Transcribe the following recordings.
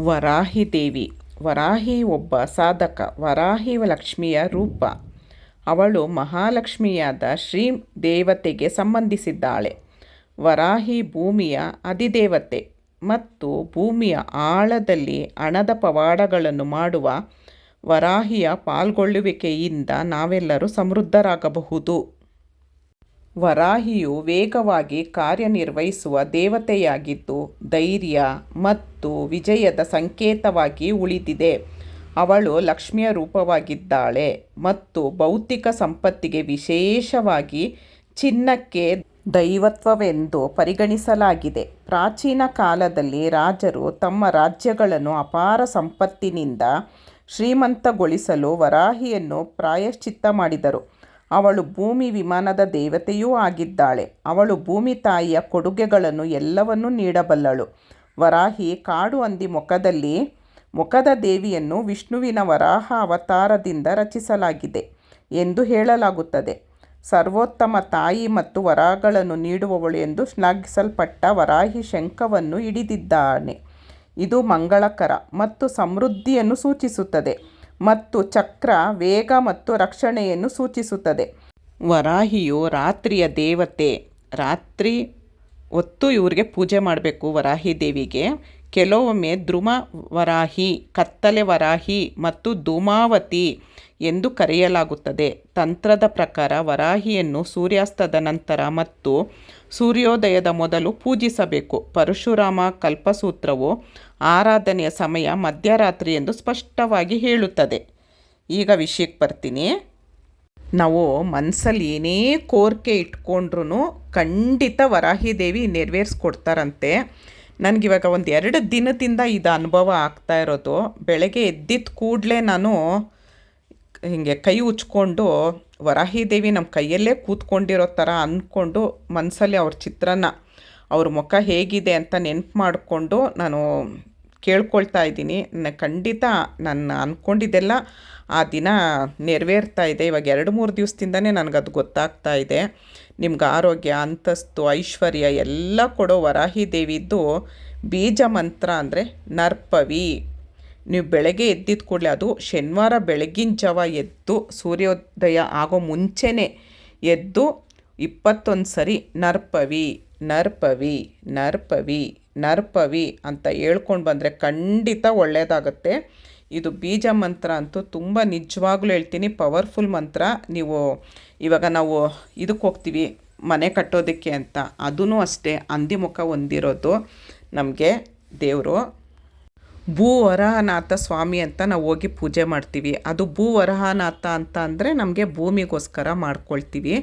ವರಾಹಿ ದೇವಿ. ವರಾಹಿ ಒಬ್ಬ ಸಾಧಕ, ವರಾಹಿ ಲಕ್ಷ್ಮಿಯ ರೂಪ. ಅವಳು ಮಹಾಲಕ್ಷ್ಮಿಯಾದ ಶ್ರೀ ದೇವತೆಗೆ ಸಂಬಂಧಿಸಿದ್ದಾಳೆ. ವರಾಹಿ ಭೂಮಿಯ ಅಧಿದೇವತೆ ಮತ್ತು ಭೂಮಿಯ ಆಳದಲ್ಲಿ ಹಣದ ಪವಾಡಗಳನ್ನು ಮಾಡುವ ವರಾಹಿಯ ಪಾಲ್ಗೊಳ್ಳುವಿಕೆಯಿಂದ ನಾವೆಲ್ಲರೂ ಸಮೃದ್ಧರಾಗಬಹುದು. ವರಾಹಿಯು ವೇಗವಾಗಿ ಕಾರ್ಯನಿರ್ವಹಿಸುವ ದೇವತೆಯಾಗಿದ್ದು, ಧೈರ್ಯ ಮತ್ತು ವಿಜಯದ ಸಂಕೇತವಾಗಿ ಉಳಿದಿದೆ. ಅವಳು ಲಕ್ಷ್ಮಿಯ ರೂಪವಾಗಿದ್ದಾಳೆ ಮತ್ತು ಭೌತಿಕ ಸಂಪತ್ತಿಗೆ ವಿಶೇಷವಾಗಿ ಚಿನ್ನಕ್ಕೆ ದೈವತ್ವವೆಂದು ಪರಿಗಣಿಸಲಾಗಿದೆ. ಪ್ರಾಚೀನ ಕಾಲದಲ್ಲಿ ರಾಜರು ತಮ್ಮ ರಾಜ್ಯಗಳನ್ನು ಅಪಾರ ಸಂಪತ್ತಿನಿಂದ ಶ್ರೀಮಂತಗೊಳಿಸಲು ವರಾಹಿಯನ್ನು ಪ್ರಾಯಶ್ಚಿತ್ತ ಮಾಡಿದರು. ಅವಳು ಭೂಮಿ ವಿಮಾನದ ದೇವತೆಯೂ ಆಗಿದ್ದಾಳೆ. ಅವಳು ಭೂಮಿ ತಾಯಿಯ ಕೊಡುಗೆಗಳನ್ನು ಎಲ್ಲವನ್ನೂ ನೀಡಬಲ್ಲಳು. ವರಾಹಿ ಕಾಡು ಹಂದಿ ಮುಖದಲ್ಲಿ ಮುಖದ ದೇವಿಯನ್ನು ವಿಷ್ಣುವಿನ ವರಾಹ ಅವತಾರದಿಂದ ರಚಿಸಲಾಗಿದೆ ಎಂದು ಹೇಳಲಾಗುತ್ತದೆ. ಸರ್ವೋತ್ತಮ ತಾಯಿ ಮತ್ತು ವರಗಳನ್ನು ನೀಡುವವಳು ಎಂದು ಶ್ಲಾಘಿಸಲ್ಪಟ್ಟ ವರಾಹಿ ಶಂಖವನ್ನು ಹಿಡಿದಿದ್ದಾನೆ. ಇದು ಮಂಗಳಕರ ಮತ್ತು ಸಮೃದ್ಧಿಯನ್ನು ಸೂಚಿಸುತ್ತದೆ ಮತ್ತು ಚಕ್ರ, ವೇಗ ಮತ್ತು ರಕ್ಷಣೆಯನ್ನು ಸೂಚಿಸುತ್ತದೆ. ವರಾಹಿಯು ರಾತ್ರಿಯ ದೇವತೆ, ರಾತ್ರಿ ಹೊತ್ತು ಇವ್ರಿಗೆ ಪೂಜೆ ಮಾಡಬೇಕು ವರಾಹಿ ದೇವಿಗೆ. ಕೆಲವೊಮ್ಮೆ ಧ್ರುವ ವರಾಹಿ, ಕತ್ತಲೆ ವರಾಹಿ ಮತ್ತು ಧೂಮಾವತಿ ಎಂದು ಕರೆಯಲಾಗುತ್ತದೆ. ತಂತ್ರದ ಪ್ರಕಾರ ವರಾಹಿಯನ್ನು ಸೂರ್ಯಾಸ್ತದ ನಂತರ ಮತ್ತು ಸೂರ್ಯೋದಯದ ಮೊದಲು ಪೂಜಿಸಬೇಕು. ಪರಶುರಾಮ ಕಲ್ಪಸೂತ್ರವು ಆರಾಧನೆಯ ಸಮಯ ಮಧ್ಯರಾತ್ರಿ ಎಂದು ಸ್ಪಷ್ಟವಾಗಿ ಹೇಳುತ್ತದೆ. ಈಗ ವಿಷಯಕ್ಕೆ ಬರ್ತೀನಿ. ನಾವು ಮನಸ್ಸಲ್ಲಿ ಏನೇ ಕೋರಿಕೆ ಇಟ್ಕೊಂಡ್ರೂ ಖಂಡಿತ ವರಾಹಿ ದೇವಿ ನೆರವೇರಿಸ್ಕೊಡ್ತಾರಂತೆ. ನನಗಿವಾಗ ಒಂದು ಎರಡು ದಿನದಿಂದ ಇದು ಅನುಭವ ಆಗ್ತಾ ಇರೋದು. ಬೆಳಗ್ಗೆ ಎದ್ದಿದ್ದ ಕೂಡಲೇ ನಾನು ಹೀಗೆ ಕೈ ಉಚ್ಕೊಂಡು ವರಾಹಿ ದೇವಿ ನಮ್ಮ ಕೈಯಲ್ಲೇ ಕೂತ್ಕೊಂಡಿರೋ ಥರ ಅಂದ್ಕೊಂಡು ಮನಸ್ಸಲ್ಲಿ ಅವ್ರ ಚಿತ್ರನ ಅವ್ರ ಮುಖ ಹೇಗಿದೆ ಅಂತ ನೆನ್ಪು ಮಾಡಿಕೊಂಡು ನಾನು ಕೇಳ್ಕೊಳ್ತಾ ಇದ್ದೀನಿ. ಖಂಡಿತ ನಾನು ಅಂದ್ಕೊಂಡಿದ್ದೆಲ್ಲ ಆ ದಿನ ನೆರವೇರ್ತಾ ಇದೆ. ಇವಾಗ ಎರಡು ಮೂರು ದಿವಸದಿಂದನೇ ನನಗದು ಗೊತ್ತಾಗ್ತಾ ಇದೆ. ನಿಮ್ಗೆ ಆರೋಗ್ಯ, ಅಂತಸ್ತು, ಐಶ್ವರ್ಯ ಎಲ್ಲ ಕೊಡೋ ವರಾಹಿ ದೇವಿದ್ದು ಬೀಜ ಮಂತ್ರ ಅಂದರೆ ನರ್ಪವಿ. ನೀವು ಬೆಳಗ್ಗೆ ಎದ್ದಿದ ಕೂಡಲೇ ಅದು ಶನಿವಾರ ಬೆಳಗಿನ ಜಾವ ಎದ್ದು ಸೂರ್ಯೋದಯ ಆಗೋ ಮುಂಚೆನೇ ಎದ್ದು ಇಪ್ಪತ್ತೊಂದು ಸರಿ ನರ್ಪವಿ ನರ್ಪವಿ ನರ್ಪವಿ. ನರ್ಪವಿ ಅಂತ ಹೇಳ್ಕೊಂಡು ಬಂದರೆ ಖಂಡಿತ ಒಳ್ಳೆಯದಾಗುತ್ತೆ ಇದು ಬೀಜ ಮಂತ್ರ ಅಂತೂ ತುಂಬ ನಿಜವಾಗ್ಲೂ ಹೇಳ್ತೀನಿ, ಪವರ್ಫುಲ್ ಮಂತ್ರ. ನೀವು ಇವಾಗ ನಾವು ಇದಕ್ಕೆ ಹೋಗ್ತೀವಿ, ಮನೆ ಕಟ್ಟೋದಕ್ಕೆ ಅಂತ. ಅದೂ ಅಷ್ಟೇ ಅಂದಿಮುಖ ಹೊಂದಿರೋದು ನಮಗೆ ದೇವರು. ಭೂವರಹನಾಥ ಸ್ವಾಮಿ ಅಂತ ನಾವು ಹೋಗಿ ಪೂಜೆ ಮಾಡ್ತೀವಿ. ಅದು ಭೂವರಹನಾಥ ಅಂತ ಅಂದರೆ ನಮಗೆ ಭೂಮಿಗೋಸ್ಕರ ಮಾಡ್ಕೊಳ್ತೀವಿ.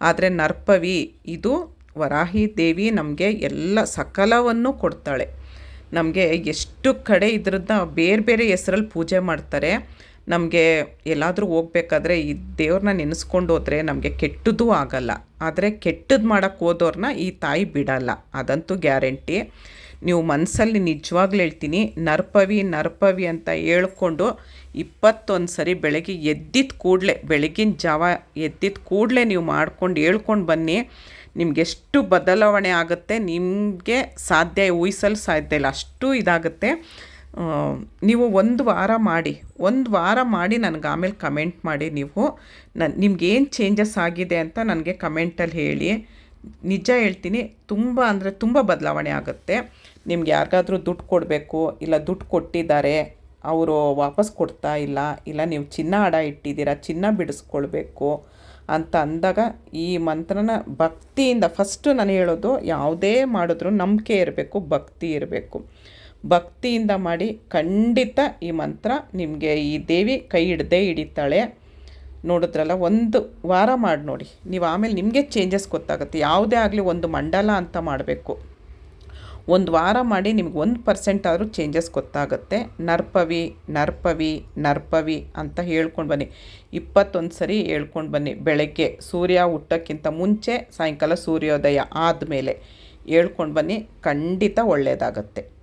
ಆದರೆ ನರ್ಪವಿ ಇದು ವರಾಹಿ ದೇವಿ ನಮಗೆ ಎಲ್ಲ ಸಕಲವನ್ನು ಕೊಡ್ತಾಳೆ. ನಮಗೆ ಎಷ್ಟು ಕಡೆ ಇದ್ರದ್ದು ಬೇರೆ ಬೇರೆ ಹೆಸ್ರಲ್ಲಿ ಪೂಜೆ ಮಾಡ್ತಾರೆ. ನಮಗೆ ಎಲ್ಲಾದರೂ ಹೋಗ್ಬೇಕಾದ್ರೆ ಈ ದೇವ್ರನ್ನ ನೆನೆಸ್ಕೊಂಡು ಹೋದರೆ ನಮಗೆ ಕೆಟ್ಟದ್ದು ಆಗಲ್ಲ. ಆದರೆ ಕೆಟ್ಟದ್ದು ಮಾಡೋಕ್ಕೆ ಹೋದವ್ರನ್ನ ಈ ತಾಯಿ ಬಿಡಲ್ಲ. ಅದಂತೂ ಗ್ಯಾರಂಟಿ. ನೀವು ಮನಸ್ಸಲ್ಲಿ ನಿಜವಾಗ್ಲೂ ಹೇಳ್ತೀನಿ, ನರ್ಪವಿ ನರ್ಪವಿ ಅಂತ ಹೇಳ್ಕೊಂಡು ಇಪ್ಪತ್ತೊಂದು ಸರಿ ಬೆಳಗ್ಗೆ ಎದ್ದಿದ್ದ ಕೂಡಲೇ, ಬೆಳಗಿನ ಜಾವ ಎದ್ದಿದ್ದ ಕೂಡಲೇ ನೀವು ಮಾಡ್ಕೊಂಡು ಹೇಳ್ಕೊಂಡು ಬನ್ನಿ. ನಿಮಗೆಷ್ಟು ಬದಲಾವಣೆ ಆಗುತ್ತೆ, ನಿಮಗೆ ಸಾಧ್ಯ ಊಹಿಸಲು ಸಾಧ್ಯ ಇಲ್ಲ, ಅಷ್ಟು ಇದಾಗುತ್ತೆ. ನೀವು ಒಂದು ವಾರ ಮಾಡಿ, ಒಂದು ವಾರ ಮಾಡಿ ನನಗೆ ಆಮೇಲೆ ಕಮೆಂಟ್ ಮಾಡಿ ನೀವು. ನನ್ನ ನಿಮ್ಗೇನು ಚೇಂಜಸ್ ಆಗಿದೆ ಅಂತ ನನಗೆ ಕಮೆಂಟಲ್ಲಿ ಹೇಳಿ. ನಿಜ ಹೇಳ್ತೀನಿ, ತುಂಬ ಅಂದರೆ ತುಂಬ ಬದಲಾವಣೆ ಆಗುತ್ತೆ. ನಿಮ್ಗೆ ಯಾರಿಗಾದರೂ ದುಡ್ಡು ಕೊಡಬೇಕು, ಇಲ್ಲ ದುಡ್ಡು ಕೊಟ್ಟಿದ್ದಾರೆ, ಅವರು ವಾಪಸ್ ಕೊಡ್ತಾ ಇಲ್ಲ ಇಲ್ಲ ನೀವು ಚಿನ್ನ ಅಡ ಇಟ್ಟಿದ್ದೀರಾ, ಚಿನ್ನ ಬಿಡಿಸ್ಕೊಳ್ಬೇಕು ಅಂತ ಅಂದಾಗ ಈ ಮಂತ್ರನ ಭಕ್ತಿಯಿಂದ ಫಸ್ಟು ನಾನು ಹೇಳೋದು ಯಾವುದೇ ಮಾಡಿದ್ರೂ ನಂಬಿಕೆ ಇರಬೇಕು, ಭಕ್ತಿ ಇರಬೇಕು. ಭಕ್ತಿಯಿಂದ ಮಾಡಿ ಖಂಡಿತ ಈ ಮಂತ್ರ ನಿಮಗೆ ಈ ದೇವಿ ಕೈ ಹಿಡ್ದೇ ಹಿಡಿತಾಳೆ. ನೋಡಿದ್ರಲ್ಲ, ಒಂದು ವಾರ ಮಾಡಿ ನೋಡಿ. ನೀವು ಆಮೇಲೆ ನಿಮಗೆ ಚೇಂಜಸ್ ಗೊತ್ತಾಗುತ್ತೆ. ಯಾವುದೇ ಆಗಲಿ ಒಂದು ಮಂಡಲ ಅಂತ ಮಾಡಬೇಕು. ಒಂದು ವಾರ ಮಾಡಿ ನಿಮ್ಗೆ ಒಂದು ಪರ್ಸೆಂಟ್ ಆದರೂ ಚೇಂಜಸ್ ಗೊತ್ತಾಗುತ್ತೆ. ನರ್ಪವಿ ನರ್ಪವಿ ನರ್ಪವಿ ಅಂತ ಹೇಳ್ಕೊಂಡು ಬನ್ನಿ. ಇಪ್ಪತ್ತೊಂದು ಸರಿ ಹೇಳ್ಕೊಂಡು ಬನ್ನಿ. ಬೆಳಗ್ಗೆ ಸೂರ್ಯ ಹುಟ್ಟೋಕ್ಕಿಂತ ಮುಂಚೆ ಸಾಯಂಕಾಲ ಸೂರ್ಯೋದಯ ಆದಮೇಲೆ ಹೇಳ್ಕೊಂಡು ಬನ್ನಿ. ಖಂಡಿತ ಒಳ್ಳೆಯದಾಗತ್ತೆ